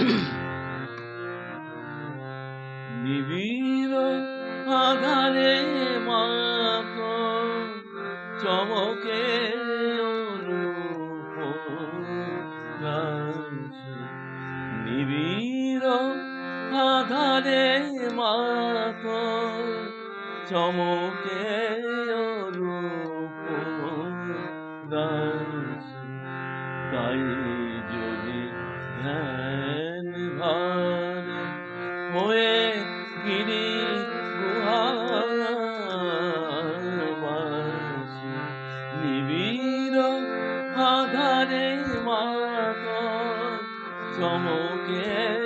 নিবিড় আধারে মাত চমকে নিবিড় আধারে মাত চমকে ক্ষীর আধারে মাতা চমকে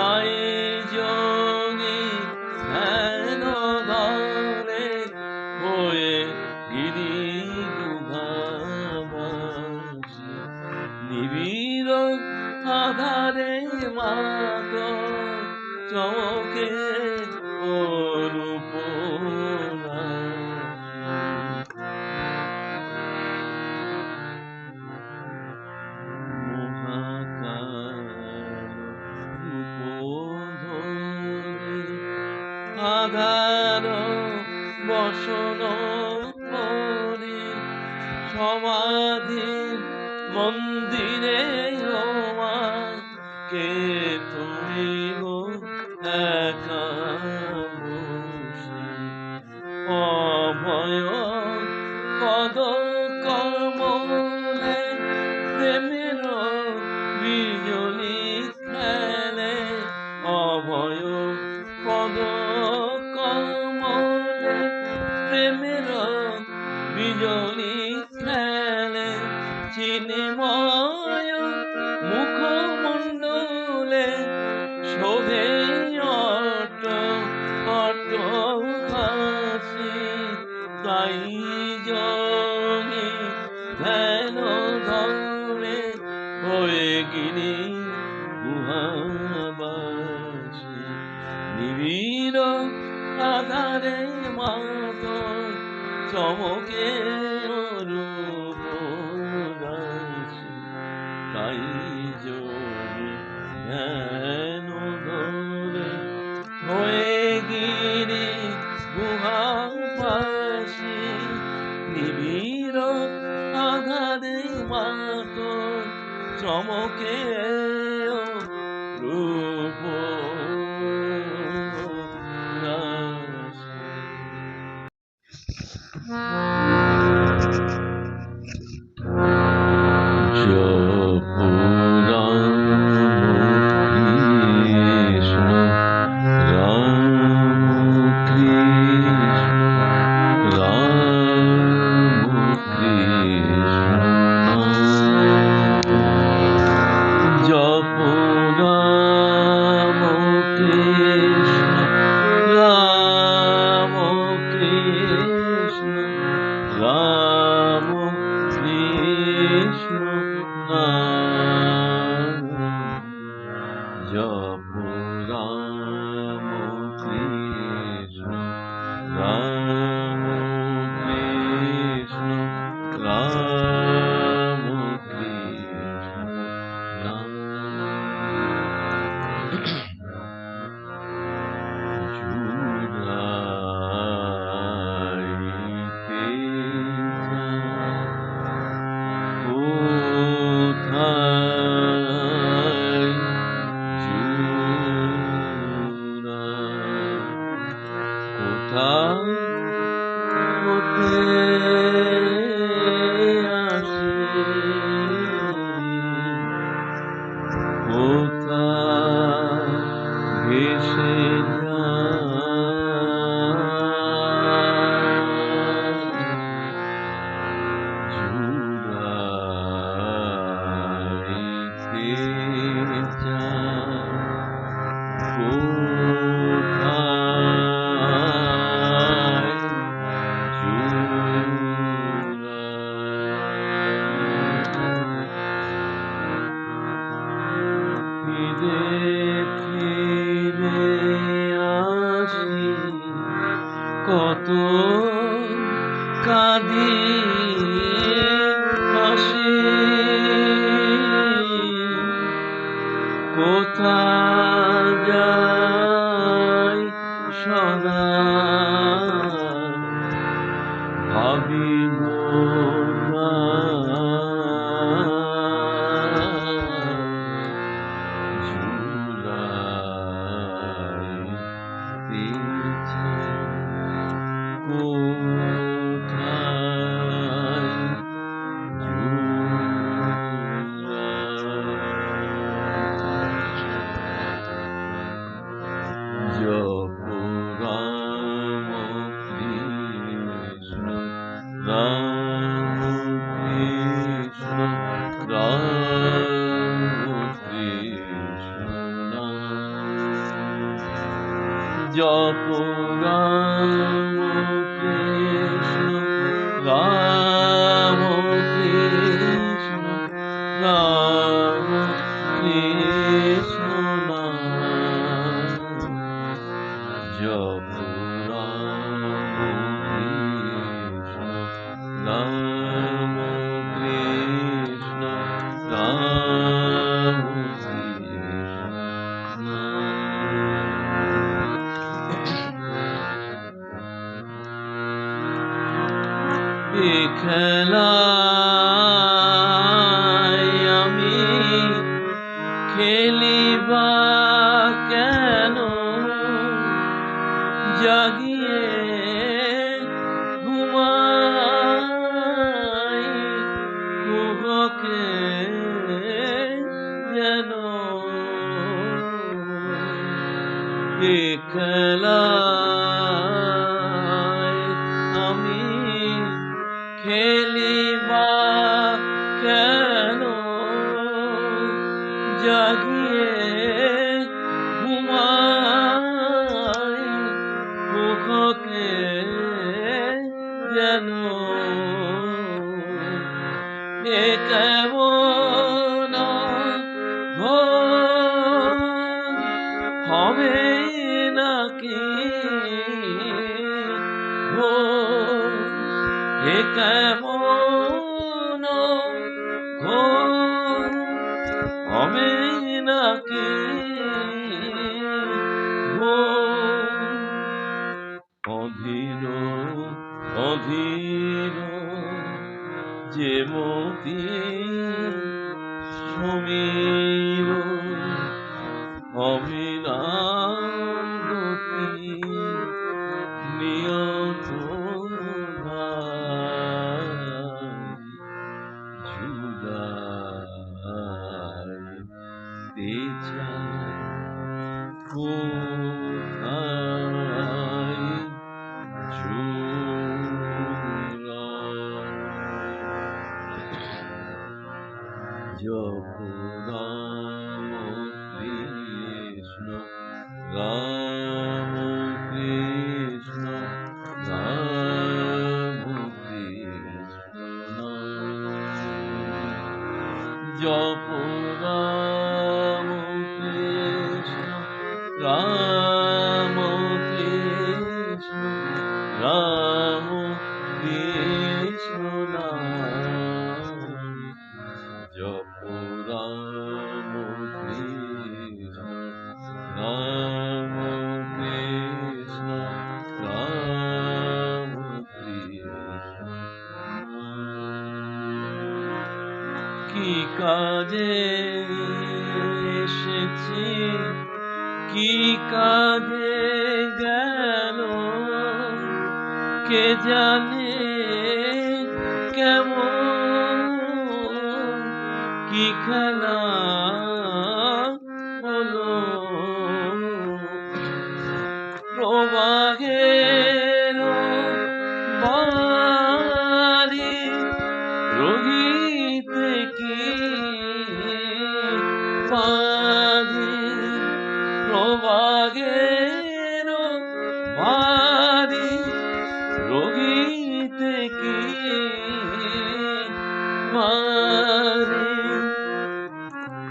会場 ধান বসন করি। সমাধি মন্দিরে আমার কে তুমি গো একা অভয় কত কাঁদি হাসি। 여부 খেলিবা কেন? জাগিয়ে ঘুমাই মুখকে যেন এ কেমন হবে নাকি? কেমন? হবে নাকি অধীর অধীর যে মতি সমীর। অবিরাম 就不能。কি কাজে এসেছি? কি কাজে গেল? কে জানে কেমন? কি খেলা হলো? প্রবাহের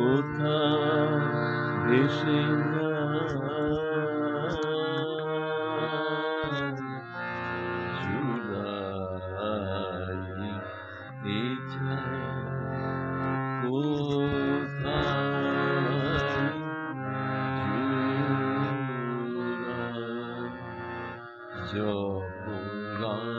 কোথা ভেসে জুড়াই রাম